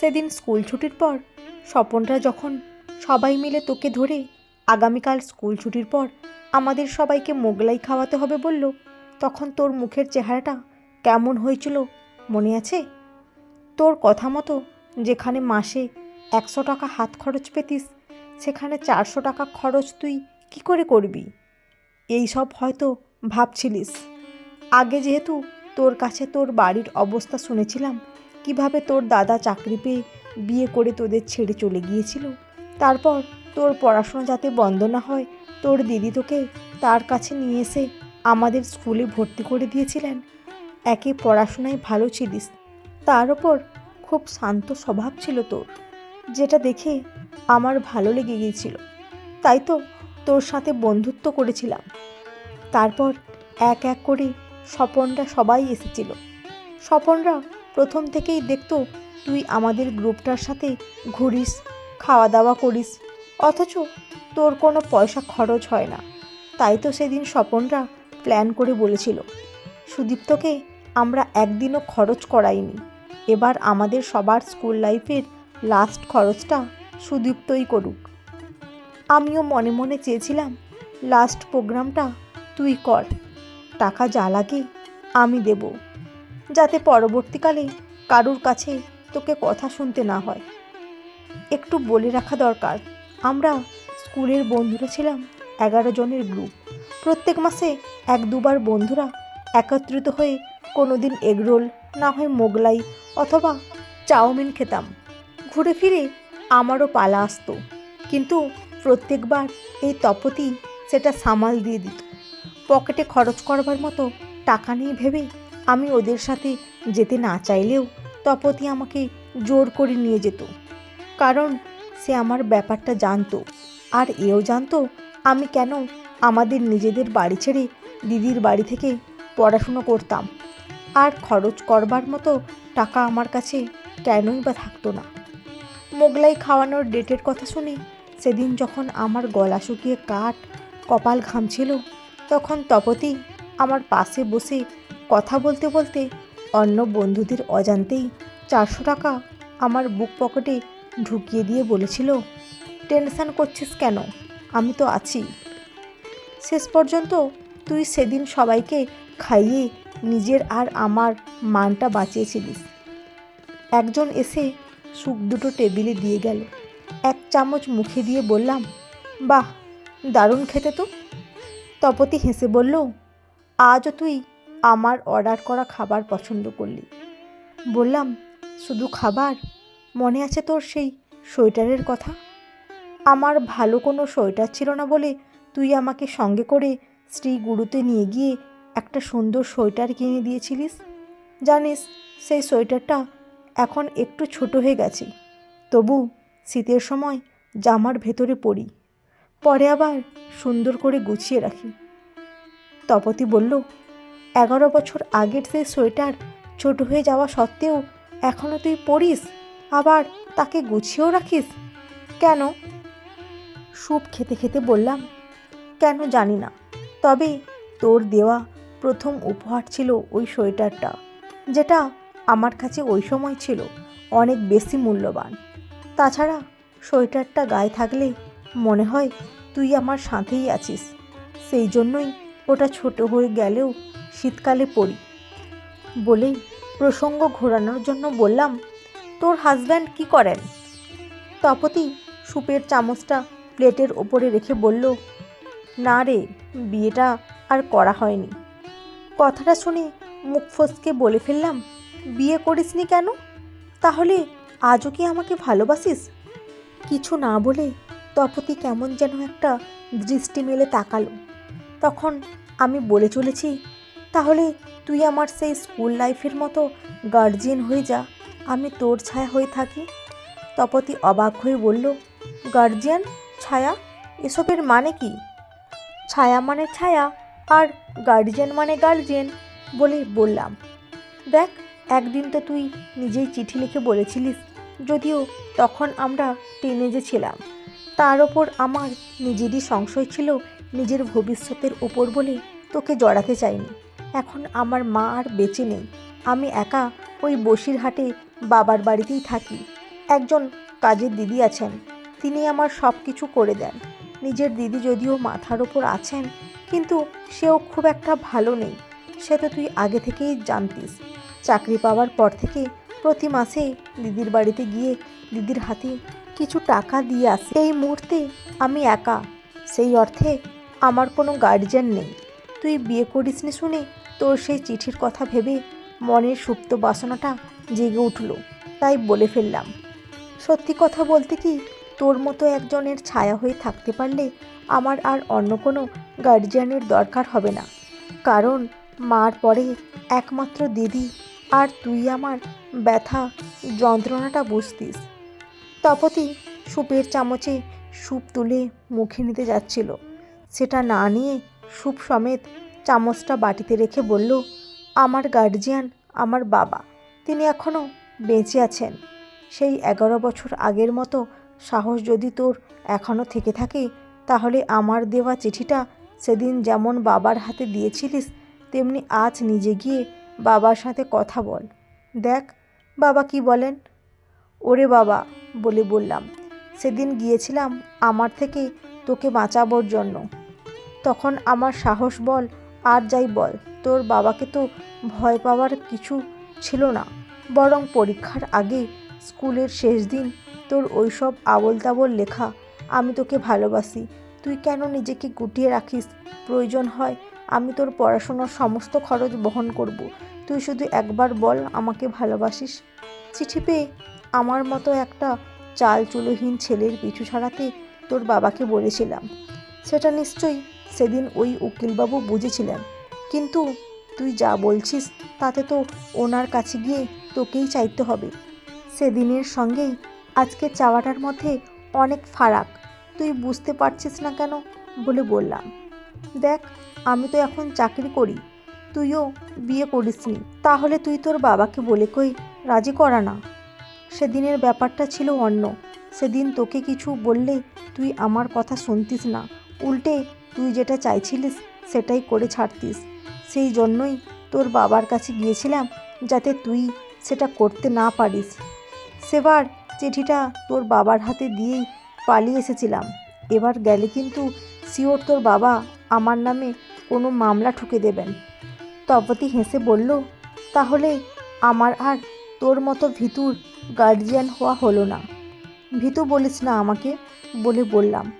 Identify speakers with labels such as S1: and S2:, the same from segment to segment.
S1: সেদিন স্কুল ছুটির পর স্বপনরা যখন সবাই মিলে তোকে ধরে আগামীকাল স্কুল ছুটির পর আমাদের সবাইকে মোগলাই খাওয়াতে হবে বলল, তখন তোর মুখের চেহারাটা কেমন হয়েছিল মনে আছে? তোর কথা মতো যেখানে মাসে একশো টাকা হাত খরচ পেতিস, সেখানে চারশো টাকা খরচ তুই কি করে করবি? এই সব হয়তো ভাবছিলিস। আগে যেহেতু তোর কাছে তোর বাড়ির অবস্থা শুনেছিলাম কীভাবে তোর দাদা চাকরি পেয়ে বিয়ে করে তোদের ছেড়ে চলে গিয়েছিল? তারপর তোর পড়াশোনা যাতে বন্ধ না হয়, তোর দিদি তোকে তার কাছে নিয়ে এসে আমাদের স্কুলে ভর্তি করে দিয়েছিলেন। একে পড়াশোনায় ভালো ছিলিস, তার ওপর খুব শান্ত স্বভাব ছিল তোর, যেটা দেখে আমার ভালো লেগে গিয়েছিল। তাই তো তোর সাথে বন্ধুত্ব করেছিলাম। তারপর এক এক করে স্বপনরা সবাই এসেছিল। স্বপনরা প্রথম থেকেই দেখতো তুই আমাদের গ্রুপটার সাথে ঘুরিস খাওয়া দাওয়া করিস, অথচ তোর কোনো পয়সা খরচ হয় না। তাই তো সেদিন স্বপনরা প্ল্যান করে বলেছিল, সুদীপ্তকে আমরা একদিনও খরচ করাইনি। এবার আমাদের সবার স্কুল লাইফের লাস্ট খরচটা সুদীপ্তই করুক। আমিও মনে মনে চেয়েছিলাম লাস্ট প্রোগ্রামটা তুই কর, টাকা যা লাগে আমি দেব। যাতে পরবর্তীকালে কারুর কাছে তোকে কথা শুনতে না হয়। একটু বলে রাখা দরকার, আমরা স্কুলের বন্ধুরা ছিলাম এগারো জনের গ্রুপ প্রত্যেক মাসে এক দুবার বন্ধুরা একত্রিত হয়ে কোনো দিন এগরোল না হয় মোগলাই অথবা চাউমিন খেতাম। ঘুরে ফিরে আমারও পালা আসতো, কিন্তু প্রত্যেকবার এই তপতি সেটা সামাল দিয়ে দিত। পকেটে খরচ করবার মতো টাকা নেই ভেবে আমি ওদের সাথে যেতে না চাইলেও তপতি আমাকে জোর করে নিয়ে যেত। কারণ সে আমার ব্যাপারটা জানতো। আর এও জানতো আমি কেন আমাদের নিজেদের বাড়ি ছেড়ে দিদির বাড়ি থেকে পড়াশুনো করতাম। আর খরচ করবার মতো টাকা আমার কাছে কেনই বা থাকতো না। মোগলাই খাওয়ানোর ডেটের কথা শুনে সেদিন যখন আমার গলা শুকিয়ে কাঠ কপাল ঘামছিল, তখন তপতি আমার পাশে বসে কথা বলতে বলতে অন্য বন্ধুদের অজান্তেই চারশো টাকা আমার বুক পকেটে ঢুকিয়ে দিয়ে বলেছিল, টেনশান করছিস কেন? আমি তো আছি। শেষ পর্যন্ত তুই সেদিন সবাইকে খাইয়ে নিজের আর আমার মানটা বাঁচিয়েছিলিস। একজন এসে সুখ দুটো টেবিলে দিয়ে গেল। এক চামচ মুখে দিয়ে বললাম, বাহ, দারুণ খেতে তো। তপতি হেসে বলল, আজও তুই আমার অর্ডার করা খাবার পছন্দ করলি। বললাম, শুধু খাবার? মনে আছে তোর সেই সোয়েটারের কথা? আমার ভালো কোনো সোয়েটার ছিল না বলে তুই আমাকে সঙ্গে করে শ্রী গুরুতে নিয়ে গিয়ে একটা সুন্দর সোয়েটার কিনে দিয়েছিলিস? জানিস, সেই সোয়েটারটা এখন একটু ছোট হয়ে গেছে। তবু শীতের সময় জামার ভেতরে পরি পরে আবার সুন্দর করে গুছিয়ে রাখি। তপতি বলল এগারো বছর আগের সেই সোয়েটার ছোট হয়ে যাওয়া সত্ত্বেও এখনও তুই পরিস, আবার তাকে গুছিয়েও রাখিস? কেন? স্যুপ খেতে খেতে বললাম, কেন জানি না, তবে তোর দেওয়া প্রথম উপহার ছিল ওই সোয়েটারটা, যেটা আমার কাছে ওই সময় ছিল অনেক বেশি মূল্যবান। তাছাড়া সোয়েটারটা গায়ে থাকলে মনে হয় তুই আমার সাথেই আছিস, সেই জন্যই ওটা ছোট হয়ে গেলেও শীতকালে পড়ি। বলেই প্রসঙ্গ ঘোরানোর জন্য বললাম, তোর হাজব্যান্ড কি করেন? তপতি সুপের চামচটা প্লেটের ওপরে রেখে বলল, না রে, বিয়েটা আর করা হয়নি। কথাটা শুনে মুখ ফসকে বলে ফেললাম, বিয়ে করিসনি কেন? তাহলে আজও কি আমাকে ভালোবাসিস? কিছু না বলে তপতি কেমন যেন একটা দৃষ্টি মেলে তাকালো। তখন আমি বলে চলেছি, তাহলে তুই আমার সেই স্কুল লাইফের মতো গার্জিয়ান হয়ে যা, আমি তোর ছায়া হয়ে থাকি। তপতি অবাক হয়ে বলল গার্জিয়ান ছায়া? এসবের মানে কি? ছায়া মানে ছায়া, আর গার্জিয়ান মানে গার্জিয়ান বলে বললাম। দেখ, একদিন তো তুই নিজেই চিঠি লিখে বলেছিলিস, যদিও তখন আমরা টিনেজে ছিলাম। তার ওপর আমার নিজেরই সংশয় ছিল নিজের ভবিষ্যতের ওপর বলে তোকে জড়াতে চাইনি। এখন আমার মা আর বেঁচে নেই। আমি একা ওই বসিরহাটে বাবার বাড়িতেই থাকি। একজন কাজের দিদি আছেন। তিনি আমার সব কিছু করে দেন। নিজের দিদি যদিও মাথার ওপর আছেন, কিন্তু সেও খুব একটা ভালো নেই। সে তো তুই আগে থেকেই জানতিস। চাকরি পাওয়ার পর থেকে প্রতি মাসে দিদির বাড়িতে গিয়ে দিদির হাতে কিছু টাকা দিয়ে আসি। এই মুহূর্তে আমি একা। সেই অর্থে আমার কোনো গার্জিয়ান নেই। তুই বিয়ে করিসনি শুনে? তোর সেই চিঠির কথা ভেবে মনের সুপ্ত বাসনাটা জেগে উঠল, তাই বলে ফেললাম। সত্যি কথা বলতে কি, তোর মতো একজনের ছায়া হয়ে থাকতে পারলে আমার আর অন্য কোনো গার্জিয়ানের দরকার হবে না। কারণ মার পরে একমাত্র দিদি আর তুই আমার ব্যথা যন্ত্রণাটা বুঝতিস। তপতি সুপের চামচে স্যুপ তুলে মুখে নিতে যাচ্ছিল। সেটা না নিয়ে স্যুপ সমেত চামচটা বাটিতে রেখে বলল, আমার গার্জিয়ান আমার বাবা, তিনি এখনও বেঁচে আছেন। সেই এগারো বছর আগের মতো সাহস যদি তোর এখনও থেকে থাকে, তাহলে আমার দেওয়া চিঠিটা সেদিন যেমন বাবার হাতে দিয়েছিলিস, তেমনি আজ নিজে গিয়ে বাবার সাথে কথা বল। দেখ, বাবা কি বলেন? ওরে বাবা, বলে বললাম, সেদিন গিয়েছিলাম আমার থেকে তোকে বাঁচাবার জন্য। তখন আমার সাহস বল, আর যাই বল, তোর বাবাকে তো ভয় পাওয়ার কিছু ছিল না। বরং পরীক্ষার আগে স্কুলের শেষ দিন তোর ওইসব আবল তাবল লেখা, আমি তোকে ভালোবাসি, তুই কেন নিজেকে গুটিয়ে রাখিস? প্রয়োজন হয় আমি তোর পড়াশোনার সমস্ত খরচ বহন করব। তুই শুধু একবার বল আমাকে ভালোবাসিস। চিঠি পেয়ে আমার মতো একটা চাল চুলোহীন ছেলের পিছু ছাড়াতে তোর বাবাকে বলেছিলাম। সেটা নিশ্চয়ই সেদিন ওই উকিলবাবু বুঝেছিলেন। কিন্তু তুই যা বলছিস তাতে তো ওনার কাছে গিয়ে তোকেই চাইতে হবে। সেদিনের সঙ্গেই আজকে চাওয়াটার মধ্যে অনেক ফারাক। তুই বুঝতে পারছিস না কেন বলে বললাম। দেখ, আমি তো এখন চাকরি করি। তুইও বিয়ে করিসনি। তাহলে তুই তোর বাবাকে বলে কই রাজি করা না। সেদিনের ব্যাপারটা ছিল অন্য। সেদিন তোকে কিছু বললে তুই আমার কথা শুনতিস না। উল্টে তুই যেটা চাইছিলিস সেটাই করে ছাড়তিস। সেই জন্যই তোর বাবার কাছে গিয়েছিলাম যাতে তুই সেটা করতে না পারিস। সেবার চিঠিটা তোর বাবার হাতে দিয়েই পালিয়ে এসেছিলাম। এবার গেলে কিন্তু শিওর তোর বাবা আমার নামে কোনো মামলা ঠুকে দেবেন। তপতি হেসে বলল, তাহলে আমার আর তোর মতো ভিতুর গার্জিয়ান হওয়া হলো না। ভিতু বলিস না আমাকে বলে বললাম।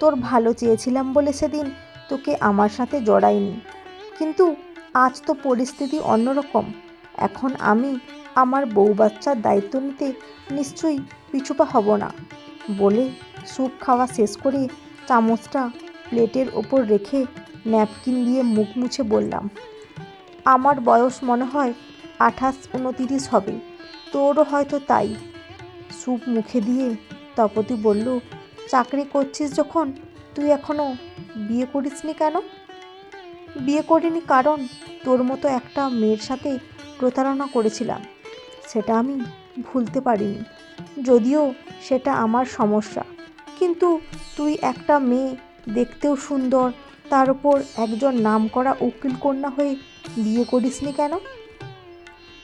S1: তোর ভালো চেয়েছিলাম বলে সেদিন তোকে আমার সাথে জড়াইনি। কিন্তু আজ তো পরিস্থিতি অন্যরকম। এখন আমি আমার বউ বাচ্চার দায়িত্ব নিতে নিশ্চয়ই পিছুপা হব না বলে স্যুপ খাওয়া শেষ করে চামচটা প্লেটের ওপর রেখে ন্যাপকিন দিয়ে মুখ মুছে বললাম, আমার বয়স মনে হয় আঠাশ, উনতিরিশ হবে। তোরও হয়তো তাই। স্যুপ মুখে দিয়ে তপতি বলল, চাকরি করছিস যখন? তুই এখনও বিয়ে করিসনি কেন? বিয়ে করিনি কারণ তোর মতো একটা মেয়ের সাথে প্রতারণা করেছিলাম। সেটা আমি ভুলতে পারিনি। যদিও সেটা আমার সমস্যা। কিন্তু তুই একটা মেয়ে দেখতেও সুন্দর, তার উপর একজন নামকরা উকিল কন্যা হয়ে বিয়ে করিসনি কেন?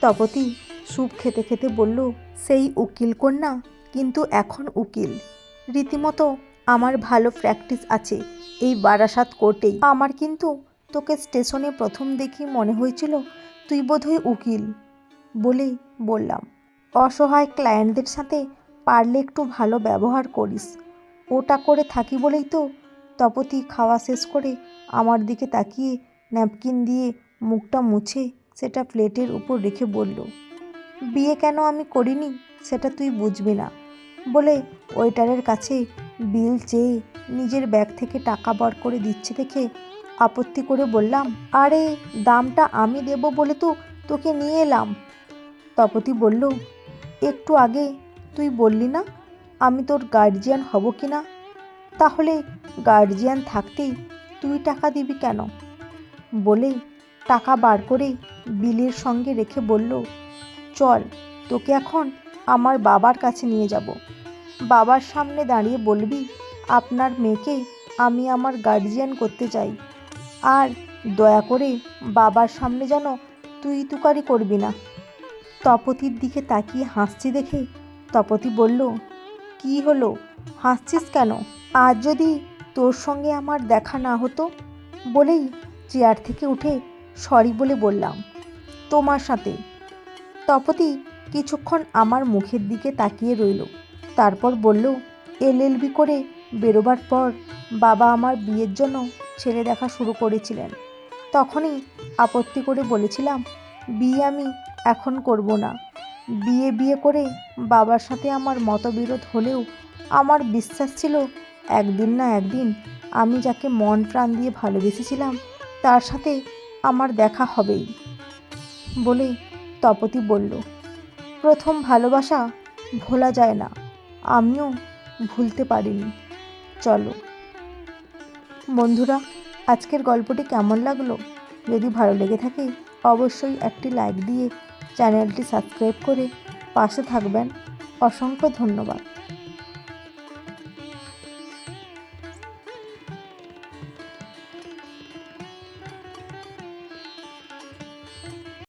S1: তপতি স্যুপ খেতে খেতে বলল, সেই উকিল কন্যা, কিন্তু এখন উকিল। রীতিমতো আমার ভালো প্র্যাকটিস আছে, এই বারাসাত কোর্টেই। আমার কিন্তু তোকে স্টেশনে প্রথম দেখি মনে হয়েছিল, তুই বোধহয় উকিল বলেই বললাম। অসহায় ক্লায়েন্টদের সাথে পারলে একটু ভালো ব্যবহার করিস। ওটা করে থাকি বলেই তো তপতি খাওয়া শেষ করে আমার দিকে তাকিয়ে ন্যাপকিন দিয়ে মুখটা মুছে সেটা প্লেটের উপর রেখে বলল বিয়ে কেন আমি করিনি সেটা তুই বুঝবি না। বলে ওয়েটারের কাছে বিল চেয়ে নিজের ব্যাগ থেকে টাকা বার করে দিচ্ছে দেখে আপত্তি করে বললাম, আরে, দামটা আমি দেব বলে তো তোকে নিয়ে এলাম। তপতি বলল, একটু আগে তুই বললি না আমি তোর গার্জিয়ান হব কি না? তাহলে গার্জিয়ান থাকতেই তুই টাকা দিবি কেন? বলে টাকা বার করে বিলের সঙ্গে রেখে বলল চল, তোকে এখন আমার বাবার কাছে নিয়ে যাব। বাবার সামনে দাঁড়িয়ে বলবি, আপনার মেয়েকে আমি আমার গার্জিয়ান করতে চাই। আর দয়া করে বাবার সামনে যেন তুই তুকারি করবি না। তপতির দিকে তাকিয়ে হাসছি দেখে তপতি বলল, কি হলো? হাসছিস কেন? আজ যদি তোর সঙ্গে আমার দেখা না হতো? বলেই চেয়ার থেকে উঠে সরি বলে বললাম, তোমার সাথে। তপতি কিছুক্ষণ আমার মুখের দিকে তাকিয়ে রইল। তারপর বলল এলএলবি করে বেরোবার পর বাবা আমার বিয়ের জন্য ছেলে দেখা শুরু করেছিলেন। তখনই আপত্তি করে বলেছিলাম, বিয়ে আমি এখন করব না। বিয়ে বিয়ে করে বাবার সাথে আমার মতবিরোধ হলেও আমার বিশ্বাস ছিল একদিন না একদিন আমি যাকে মন প্রাণ দিয়ে ভালোবেসেছিলাম, তার সাথে আমার দেখা হবেই। বলে তপতি বলল, প্রথম ভালোবাসা ভোলা যায় না। আমিও ভুলতে পারিনি। চলো। বন্ধুরা, আজকের গল্পটি কেমন লাগল? যদি ভালো লেগে থাকে, অবশ্যই একটি লাইক দিয়ে চ্যানেলটি সাবস্ক্রাইব করে পাশে থাকবেন। অসংখ্য ধন্যবাদ।